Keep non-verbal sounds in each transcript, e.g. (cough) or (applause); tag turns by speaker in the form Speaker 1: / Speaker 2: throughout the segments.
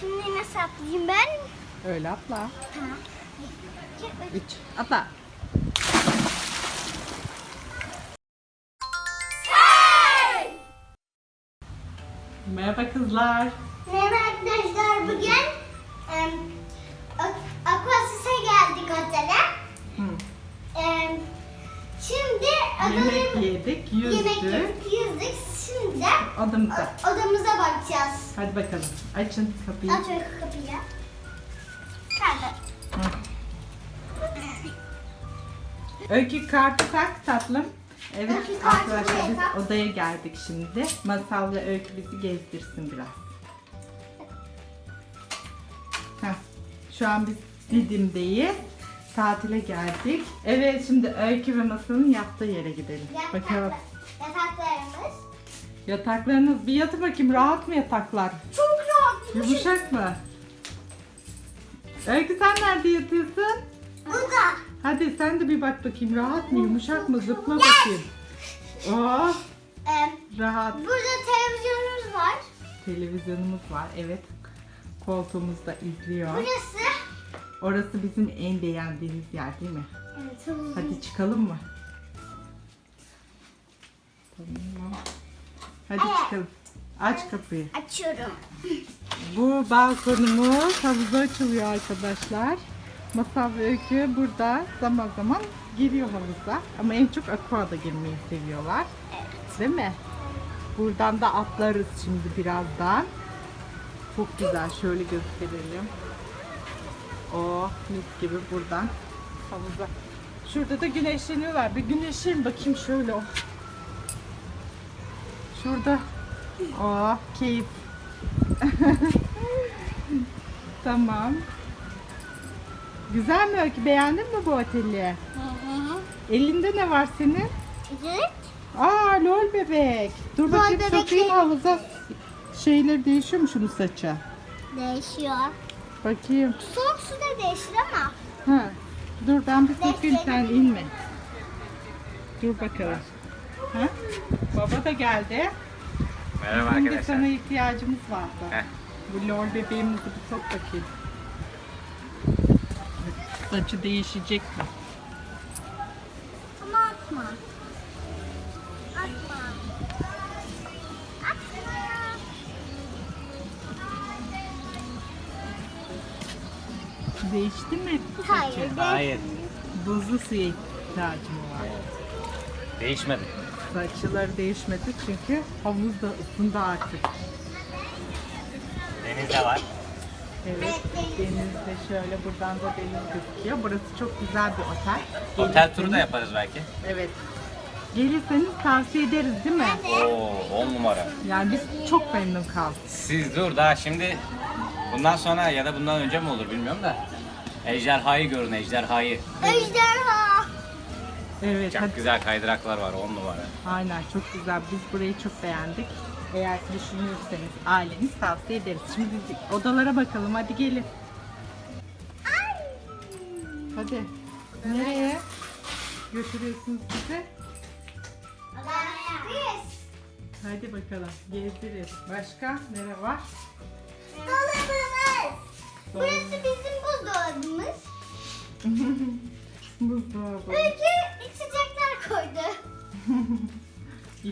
Speaker 1: Şimdi nasıl atlayayım ben?
Speaker 2: Öyle atla.
Speaker 1: Tamam. Üç.
Speaker 2: 3. Atla. Merhaba kızlar.
Speaker 1: Merhaba arkadaşlar bugün A- Aquasis'e geldik otele. Em, şimdi
Speaker 2: Yemek yedik,
Speaker 1: yemek
Speaker 2: yüzdük.
Speaker 1: yedik, yüzdük. Şimdi
Speaker 2: Adımıza.
Speaker 1: o- odamıza bakacağız.
Speaker 2: Hadi bakalım. Açın kapıyı.
Speaker 1: Aç kapıyı.
Speaker 2: Hı. Öykü kartı tak tatlım. Evet
Speaker 1: Öykü kartı
Speaker 2: arkadaşlar biz
Speaker 1: tak.
Speaker 2: odaya geldik şimdi. Masal ve Öykü bizi gezdirsin biraz. Heh, şu an biz Didim'deyiz. Tatile geldik. Evet şimdi Öykü ve Masal'ın yattığı yere gidelim. Bakalım.
Speaker 1: Yataklar- Yataklarımız.
Speaker 2: Yataklarınız bir yatın bakayım rahat mı yataklar?
Speaker 1: Çok rahat.
Speaker 2: Yumuşak mı? Öykü sen nerede yatıyorsun?
Speaker 1: Burada.
Speaker 2: Hadi sen de bir bak bakayım rahat mı yumuşak mı zıpla bakayım. Oh
Speaker 1: Em,
Speaker 2: rahat.
Speaker 1: burada televizyonumuz var.
Speaker 2: Televizyonumuz var evet. Koltuğumuzda izliyor.
Speaker 1: Burası.
Speaker 2: Orası bizim en beğendiğimiz yer değil mi?
Speaker 1: Evet.
Speaker 2: Hadi çıkalım mı? Tamam. Hadi
Speaker 1: Evet.
Speaker 2: çıkalım. Aç kapıyı.
Speaker 1: Açıyorum.
Speaker 2: Bu balkonumuz havuza açılıyor arkadaşlar. Masal ve Öykü burada zaman zaman giriyor havuza. Ama en çok aquada girmeyi seviyorlar.
Speaker 1: Evet.
Speaker 2: Değil mi? Buradan da atlarız şimdi birazdan. Çok güzel. Şöyle gösterelim. Oh mis gibi buradan havuza. Şurada da güneşleniyorlar. Bir güneşleyin bakayım şöyle. Oh. Şurada. Oh keyif. (laughs) tamam. Güzel mi Öykü? Beğendin mi bu oteli? Elinde ne var senin?
Speaker 1: Evet.
Speaker 2: Aa lol bebek. Dur bakayım
Speaker 1: bebek
Speaker 2: sokayım
Speaker 1: ne?
Speaker 2: havuza. Şeyler değişiyor mu şunun saça?
Speaker 1: Değişiyor.
Speaker 2: Bakayım.
Speaker 1: Soğuk su da değişir ama.
Speaker 2: Ha. Dur ben bir sokayım sen inme. Dur bakalım. Ha? Baba da geldi.
Speaker 3: Merhaba
Speaker 2: Bizim
Speaker 3: arkadaşlar.
Speaker 2: sana ihtiyacımız vardı.
Speaker 3: Heh.
Speaker 2: Bu lol bebeğimizi bir sok bakayım. Saçı değişecek mi?
Speaker 1: Ama atma. Atma. Atma.
Speaker 2: Değişti mi?
Speaker 1: Hayır.
Speaker 3: Hayır.
Speaker 2: Buzlu suya ihtiyacım var.
Speaker 3: Değişmedi.
Speaker 2: Saçları değişmedi çünkü havuz da ısındı artık.
Speaker 3: Deniz de var.
Speaker 2: Evet, denizde şöyle buradan da deniz gözüküyor. Burası çok güzel bir otel.
Speaker 3: Otel turu da yaparız belki.
Speaker 2: Evet. Gelirseniz tavsiye ederiz değil mi?
Speaker 3: Oo, on numara.
Speaker 2: Yani biz çok memnun kaldık.
Speaker 3: Siz dur daha şimdi bundan sonra ya da bundan önce mi olur bilmiyorum da. Ejderhayı görün ejderhayı.
Speaker 1: Ejderha.
Speaker 2: Evet,
Speaker 3: Çok
Speaker 2: hadi.
Speaker 3: güzel kaydıraklar var on numara.
Speaker 2: Aynen çok güzel. Biz burayı çok beğendik. Eğer düşünürseniz aileniz tavsiye ederiz. Şimdi biz odalara bakalım. Hadi gelin. Hadi. Nereye götürüyorsunuz bizi?
Speaker 1: Biz.
Speaker 2: Hadi bakalım. Gezdiririz. Başka nere var?
Speaker 1: Dolabımız. Burası bizim buzdolabımız.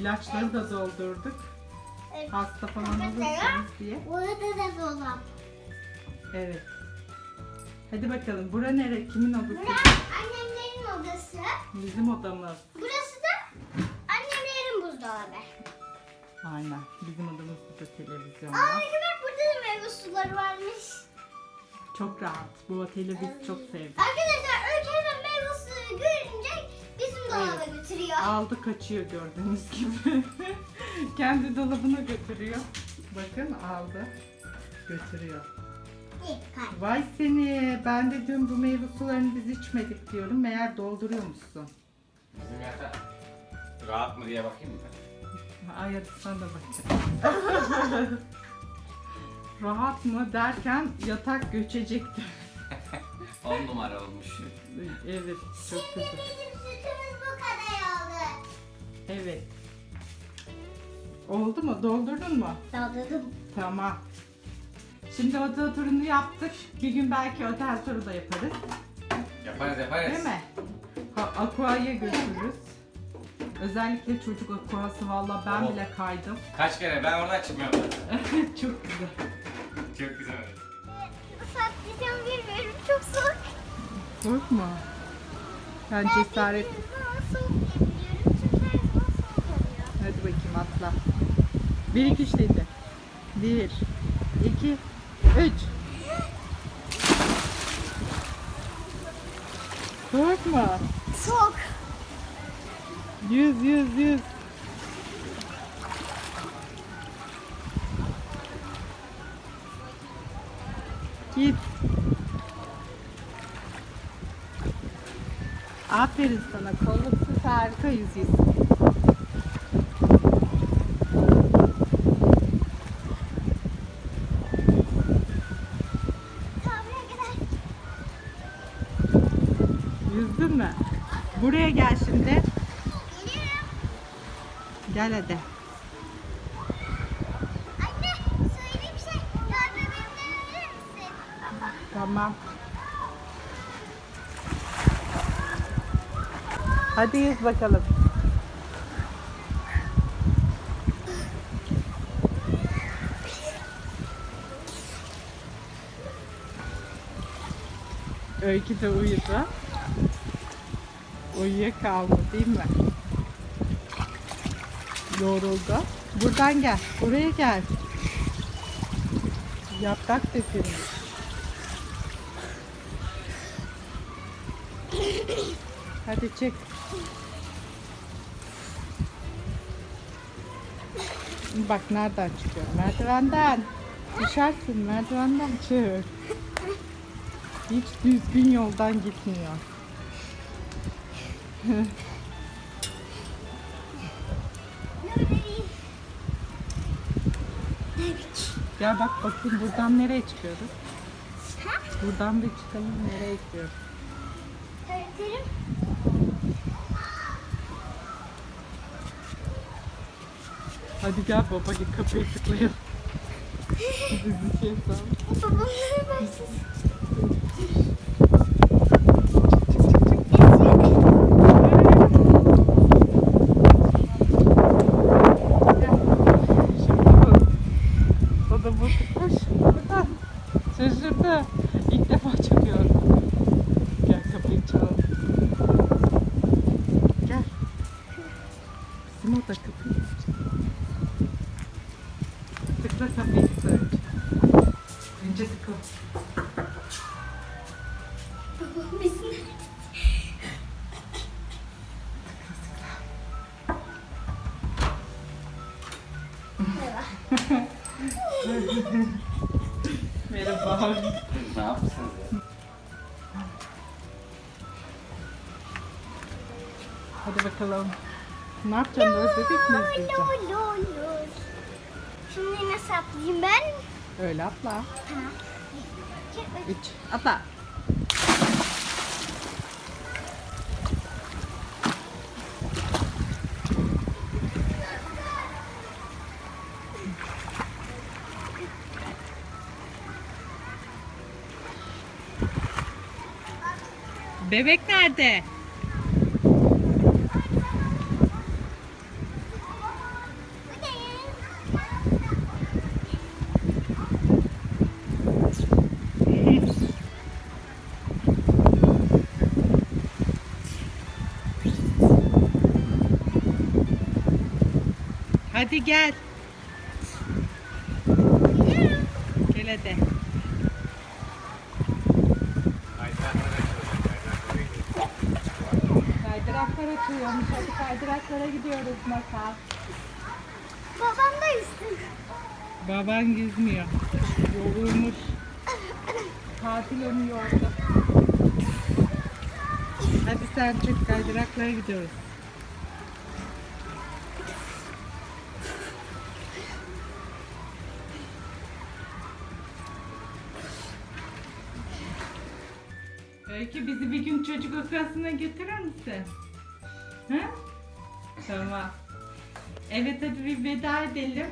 Speaker 2: İlaçları da doldurduk.
Speaker 1: Evet.
Speaker 2: Hasta falan olursanız diye.
Speaker 1: Burada da dolap.
Speaker 2: Evet. Hadi bakalım. Bura nere? Kimin odası?
Speaker 1: Burası annemlerin odası.
Speaker 2: Bizim odamız.
Speaker 1: Burası da annemlerin buzdolabı.
Speaker 2: Aynen. Bizim odamızda da televizyon
Speaker 1: Aa
Speaker 2: var.
Speaker 1: ne kadar burada da meyve suları varmış.
Speaker 2: Çok rahat. Bu oteli biz çok sevdik.
Speaker 1: Arkadaşlar hemen meyve suyu bizim dolaba
Speaker 2: Evet.
Speaker 1: götürüyor.
Speaker 2: Aldı kaçıyor gördüğünüz gibi. (laughs) Kendi dolabına götürüyor. Bakın aldı. Götürüyor.
Speaker 1: İyi, kay.
Speaker 2: Vay seni. Ben de dün bu meyve sularını biz içmedik diyorum. Meğer dolduruyormuşsun.
Speaker 3: Bizim yatak rahat mı diye bakayım mı?
Speaker 2: Hayır sana da bakacağım. (laughs) Rahat mı derken yatak göçecekti. (laughs)
Speaker 3: On numara olmuş.
Speaker 2: evet çok
Speaker 1: Şimdi
Speaker 2: güzel.
Speaker 1: bizim
Speaker 2: Evet. Oldu mu? Doldurdun mu?
Speaker 1: Doldurdum.
Speaker 2: Tamam. Şimdi otel turunu yaptık. Bir gün belki otel turu da yaparız.
Speaker 3: Yaparız yaparız.
Speaker 2: Değil mi? Ha, Aqua'ya götürürüz. Özellikle çocuk aquası valla ben
Speaker 3: Oh.
Speaker 2: bile kaydım.
Speaker 3: Kaç kere ben oradan çıkmıyorum. (laughs)
Speaker 2: Çok güzel.
Speaker 3: Çok güzel.
Speaker 1: Patlayacağım bilmiyorum. Çok soğuk.
Speaker 2: Soğuk mu? Ben cesaret...
Speaker 1: Ben zaman soğuk
Speaker 2: 1 2 3 dedi. 1 2 3 Korkma.
Speaker 1: Çok.
Speaker 2: Yüz yüz yüz. Git. Aferin sana. Kolluksu harika
Speaker 1: yüz yüz.
Speaker 2: Yüzdün mü? Buraya gel şimdi. Gel hadi.
Speaker 1: Anne söyleyeyim bir şey. Yardım verir misin?
Speaker 2: Tamam. Hadi yüz bakalım. Öykü de uyudu. Uyuyakaldı değil mi? Yoruldu. Buradan gel. Buraya gel. Yaprak dökülmüş. Hadi çık. Bak nereden çıkıyor? Merdivenden. Düşersin merdivenden çık. Hiç düzgün yoldan gitmiyor. Gel bak bakayım buradan nereye çıkıyoruz?
Speaker 1: Ha?
Speaker 2: Buradan bir çıkalım nereye gidiyoruz?
Speaker 1: Öğretirim.
Speaker 2: Hadi gel baba git kapıyı tıklayalım. Bizi şey sal.
Speaker 1: Babamları başlasın.
Speaker 2: Şimdi bu. O da bu koş. Buradan. Şaşırdı. İlk defa çıkıyorum. Gel kapıyı çalalım. Gel. Bizim o da kapıyı Tıkla kapıyı tıkla önce. Önce tıkla.
Speaker 1: Babam bizim. Merhaba.
Speaker 2: Merhaba.
Speaker 3: ne?
Speaker 2: Hadi bakalım. Ne yapacaksın? Özledik mi izleyeceğim?
Speaker 1: Şimdi nasıl atlayayım ben?
Speaker 2: Öyle atla.
Speaker 1: Ha.
Speaker 2: Üç. Atla. Bebek nerede? Hadi gel. Gel hadi. Kaydıraklar açılıyormuş. Hadi kaydıraklara gidiyoruz masal.
Speaker 1: Babam da üstün.
Speaker 2: Baban yüzmüyor. Yorulmuş. Tatil onu yordu. Hadi sen çık kaydıraklara gidiyoruz. Öykü bizi bir gün çocuk okasına götürür müsün? Hı? Tamam. Evet hadi bir veda edelim.